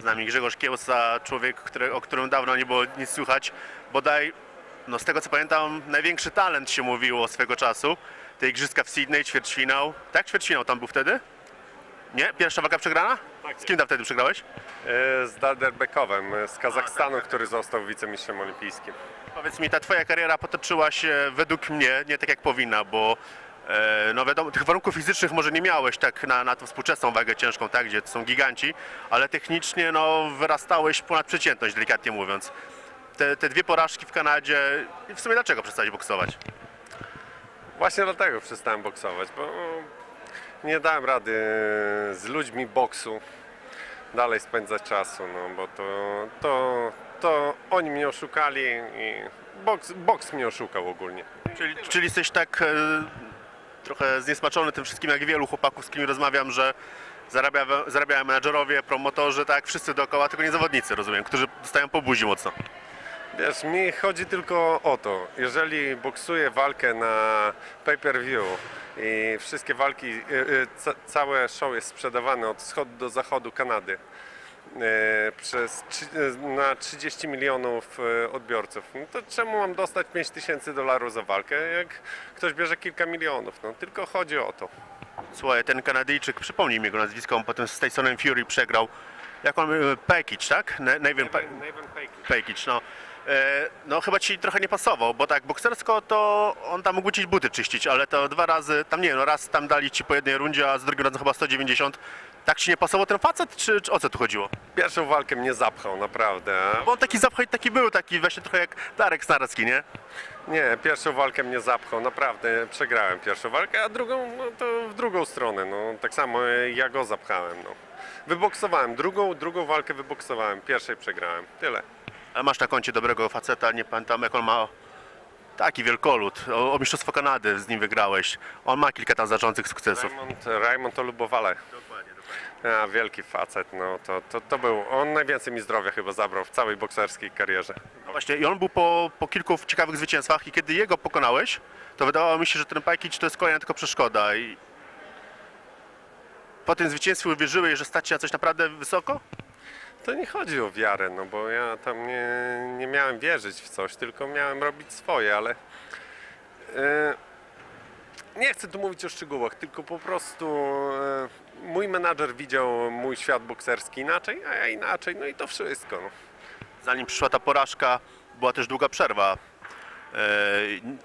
Z nami Grzegorz Kiełsa, człowiek, który, o którym dawno nie było nic słychać. Bodaj, no z tego co pamiętam, największy talent się mówiło swego czasu. Te igrzyska w Sydney, ćwierćfinał. Tak, ćwierćfinał tam był wtedy? Nie? Pierwsza walka przegrana? Z kim tam wtedy przegrałeś? E, Z Darderbekowem e, z Kazachstanu, który został wicemistrzem olimpijskim. Powiedz mi, ta twoja kariera potoczyła się według mnie nie tak jak powinna, bo no wiadomo, tych warunków fizycznych może nie miałeś tak na, na tą współczesną wagę ciężką, tak, gdzie to są giganci, ale technicznie no wyrastałeś ponad przeciętność, delikatnie mówiąc. Te, te dwie porażki w Kanadzie, i w sumie dlaczego przestałeś boksować? Właśnie dlatego przestałem boksować, bo nie dałem rady e, z ludźmi boksu dalej spędzać czasu, no bo to, to, to oni mnie oszukali i boks, boks mnie oszukał ogólnie. Czyli, czyli jesteś tak e, trochę zniesmaczony tym wszystkim, jak wielu chłopaków, z którymi rozmawiam, że zarabia, zarabiają menadżerowie, promotorzy, tak, wszyscy dookoła, tylko nie zawodnicy, rozumiem, którzy dostają po buzi mocno. Wiesz, mi chodzi tylko o to, jeżeli boksuję walkę na pay-per-view i wszystkie walki, y, y, ca, całe show jest sprzedawane od wschodu do zachodu Kanady przez, trzy- y, na 30 milionów y, odbiorców, no to czemu mam dostać 5 tysięcy dolarów za walkę, jak ktoś bierze kilka milionów, no tylko chodzi o to. Słuchaj, ten Kanadyjczyk, przypomnij mi jego nazwisko, on potem z Tysonem Fury przegrał. Jak on, e, Pekic, tak? Pe- Pekic, no. E, No chyba ci trochę nie pasował, bo tak boksersko to on tam mógł ci buty czyścić, ale to dwa razy, tam nie no raz tam dali ci po jednej rundzie, a z drugim razem chyba 190. Tak ci nie pasował ten facet, czy, czy o co tu chodziło? Pierwszą walkę mnie zapchał, naprawdę. Bo on taki zapchaj taki był, taki właśnie trochę jak Darek Snarski, nie? Nie, pierwszą walkę mnie zapchał, naprawdę przegrałem pierwszą walkę, a drugą no, to w drugą stronę, no tak samo ja go zapchałem, no. Wyboksowałem, drugą, drugą walkę wyboksowałem, pierwszej przegrałem, tyle. A masz na koncie dobrego faceta, nie pamiętam jak on ma taki wielkolud, o, o Mistrzostwo Kanady z nim wygrałeś. On ma kilka tam znaczących sukcesów. Raymond, Raymond Olubowale, Dokładnie, dokładnie. a, wielki facet, no to, to, to był, on najwięcej mi zdrowia chyba zabrał w całej bokserskiej karierze. No właśnie, i on był po, po kilku ciekawych zwycięstwach i kiedy jego pokonałeś, to wydawało mi się, że ten Pajkic to jest kolejna tylko przeszkoda i po tym zwycięstwie uwierzyłeś, że stać się na coś naprawdę wysoko? To nie chodzi o wiarę, no bo ja tam nie, nie miałem wierzyć w coś, tylko miałem robić swoje, ale e, nie chcę tu mówić o szczegółach, tylko po prostu e, mój menadżer widział mój świat bokserski inaczej, a ja inaczej, no i to wszystko. No. Zanim przyszła ta porażka, była też długa przerwa. E,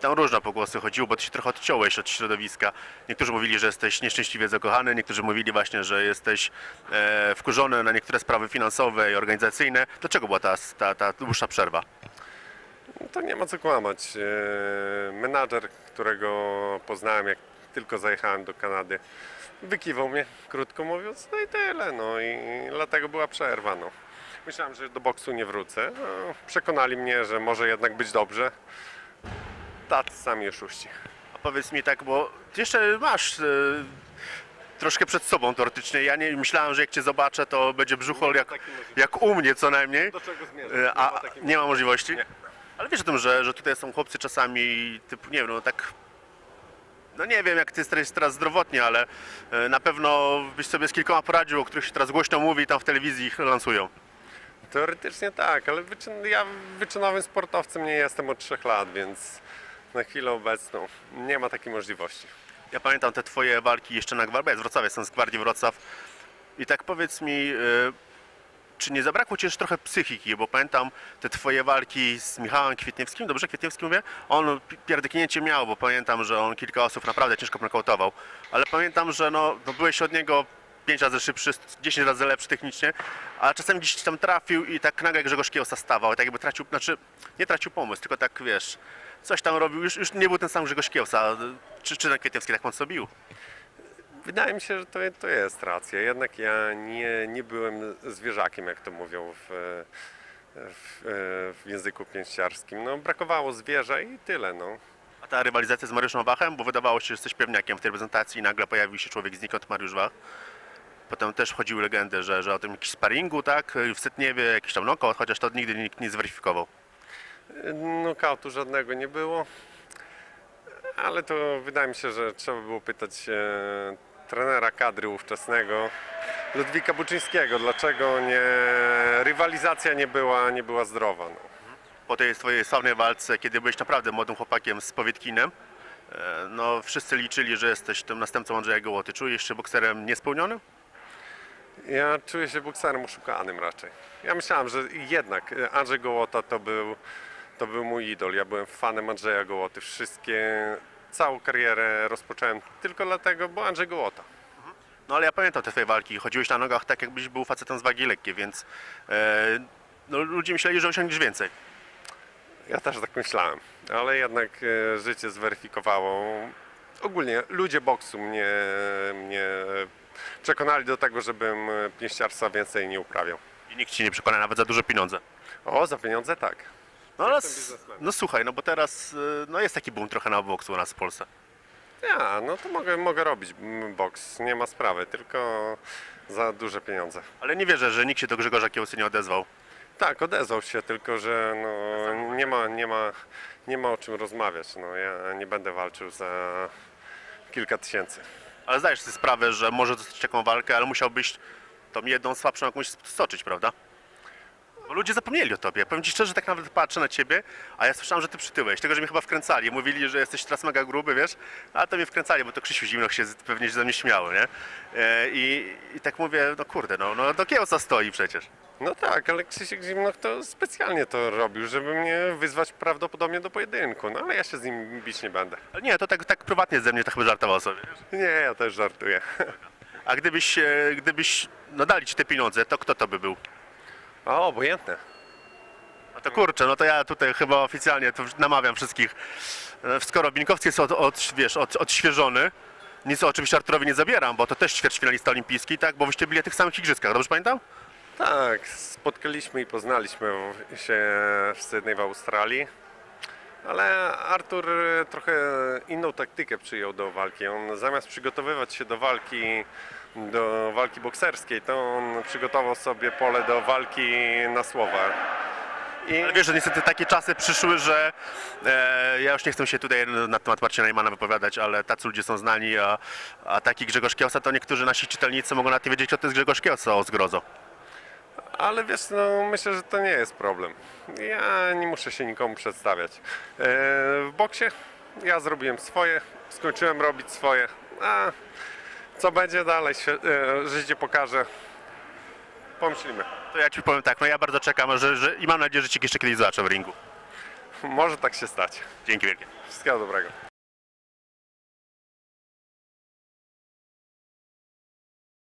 Tam różne pogłosy chodziło, bo ty się trochę odciąłeś od środowiska. Niektórzy mówili, że jesteś nieszczęśliwie zakochany, niektórzy mówili właśnie, że jesteś e, wkurzony na niektóre sprawy finansowe i organizacyjne. Dlaczego była ta, ta, ta dłuższa przerwa? To nie ma co kłamać. E, Menadżer, którego poznałem jak tylko zajechałem do Kanady, wykiwał mnie, krótko mówiąc, no i tyle. No i dlatego była przerwa. No. Myślałem, że do boksu nie wrócę. No, przekonali mnie, że może jednak być dobrze. Tacy sami oszuści. A powiedz mi tak, bo ty jeszcze masz e, troszkę przed sobą teoretycznie. Ja nie myślałem, że jak cię zobaczę, to będzie brzuchol jak, jak u mnie co najmniej. Do czego zmierzać? E, A nie ma możliwości? Ale wiesz o tym, że, że tutaj są chłopcy czasami typu, nie wiem, no tak. No nie wiem, jak ty jesteś teraz zdrowotnie, ale e, na pewno byś sobie z kilkoma poradził, o których się teraz głośno mówi i tam w telewizji ich lansują. Teoretycznie tak, ale wyczyn, ja wyczynowym sportowcem nie jestem od 3 lat, więc na chwilę obecną nie ma takiej możliwości. Ja pamiętam te twoje walki jeszcze na Gwardii, z Wrocławia, jestem z Gwardii Wrocław. I tak powiedz mi, e, czy nie zabrakło ci jeszcze trochę psychiki, bo pamiętam te twoje walki z Michałem Kwietniewskim, dobrze Kwietniewski mówię? On pi- pierdyknięcie miał, bo pamiętam, że on kilka osób naprawdę ciężko nokautował. Ale pamiętam, że no, no byłeś od niego 5 razy szybszy, 10 razy lepszy technicznie, a czasem gdzieś tam trafił i tak nagle Grzegorz Kiełsa stawał, tak jakby tracił, znaczy nie tracił pomysł, tylko tak wiesz, coś tam robił, już, już nie był ten sam Grzegorz Kiełsa. Czy, czy ten Kwietniewski tak mocno bił? Wydaje mi się, że to, to jest racja. Jednak ja nie, nie byłem zwierzakiem, jak to mówią w, w, w języku pięściarskim. No, brakowało zwierza i tyle. No. A ta rywalizacja z Mariuszem Wachem, bo wydawało się, że jesteś pewniakiem w tej reprezentacji i nagle pojawił się człowiek znikąd, Mariusz Wach. Potem też chodziły legendy, że, że o tym jakimś sparingu, tak, w Setniewie, jakiś tam knockout, chociaż to nigdy nikt nie zweryfikował. Nokautu żadnego nie było. Ale to wydaje mi się, że trzeba było pytać e, trenera kadry ówczesnego, Ludwika Buczyńskiego. Dlaczego nie, rywalizacja nie była, nie była zdrowa. No. Po tej swojej sławnej walce, kiedy byłeś naprawdę młodym chłopakiem z Powietkinem, e, no wszyscy liczyli, że jesteś tym następcą Andrzeja Gołoty. Czujesz się bokserem niespełnionym? Ja czuję się bokserem oszukanym raczej. Ja myślałem, że jednak Andrzej Gołota to był, to był mój idol. Ja byłem fanem Andrzeja Gołoty. Wszystkie, całą karierę rozpocząłem tylko dlatego, bo Andrzej Gołota. No ale ja pamiętam te twoje walki. Chodziłeś na nogach tak, jakbyś był facetem z wagi lekkiej, więc e, no, ludzie myśleli, że osiągniesz więcej. Ja też tak myślałem, ale jednak e, życie zweryfikowało. Ogólnie ludzie boksu mnie, mnie przekonali do tego, żebym e, pięściarstwa więcej nie uprawiał. I nikt ci nie przekona nawet za duże pieniądze. O, za pieniądze tak. No, ale, no słuchaj, no bo teraz e, no jest taki boom trochę na boksu u nas w Polsce. Ja, no to mogę, mogę robić boks, nie ma sprawy, tylko za duże pieniądze. Ale nie wierzę, że nikt się do Grzegorza Kiełsy nie odezwał. Tak, odezwał się, tylko że no, nie, ma, nie, ma, nie ma o czym rozmawiać. No, ja nie będę walczył za kilka tysięcy. Ale zdajesz sobie sprawę, że może dostać taką walkę, ale musiałbyś tą jedną słabszą jakąś stoczyć, prawda? Bo ludzie zapomnieli o tobie. Powiem ci szczerze, tak nawet patrzę na ciebie, a ja słyszałem, że ty przytyłeś. Tego, że mnie chyba wkręcali. Mówili, że jesteś teraz mega gruby, wiesz? A to mnie wkręcali, bo to Krzysiu Zimnoch się pewnie ze mnie śmiało, nie? E, I, I tak mówię, no kurde, no, no do Kiełsa stoi przecież. No tak, ale Krzysiek Zimnoch to specjalnie to robił, żeby mnie wyzwać prawdopodobnie do pojedynku. No ale ja się z nim bić nie będę. Nie, to tak, tak prywatnie ze mnie to chyba żartował sobie, wiesz? Nie, ja też żartuję. A gdybyś, e, gdybyś, no dali ci te pieniądze, to kto to by był? A obojętne. No to kurczę, no to ja tutaj chyba oficjalnie to namawiam wszystkich. E, Skoro Binkowski jest od, od, wiesz, od, odświeżony, nic oczywiście Arturowi nie zabieram, bo to też ćwierćfinalista olimpijski, tak? Bo wyście byli na tych samych igrzyskach, dobrze pamiętam? Tak, spotkaliśmy i poznaliśmy się w Sydney w Australii. Ale Artur trochę inną taktykę przyjął do walki. On zamiast przygotowywać się do walki, do walki bokserskiej, to on przygotował sobie pole do walki na słowa. I Ale wiesz, że niestety takie czasy przyszły, że e, ja już nie chcę się tutaj na temat Marcina Najmana wypowiadać, ale tacy ludzie są znani, a, a taki Grzegorz Kiełsa, to niektórzy nasi czytelnicy mogą nawet nie wiedzieć, kto to jest Grzegorz Kiełsa o zgrozo. Ale wiesz, no myślę, że to nie jest problem. Ja nie muszę się nikomu przedstawiać. E, w boksie ja zrobiłem swoje, skończyłem robić swoje. A co będzie dalej, e, życie pokaże. Pomyślimy. To ja ci powiem tak, no ja bardzo czekam że, że, i mam nadzieję, że cię jeszcze kiedyś zobaczę w ringu. Może tak się stać. Dzięki wielkie. Wszystkiego dobrego.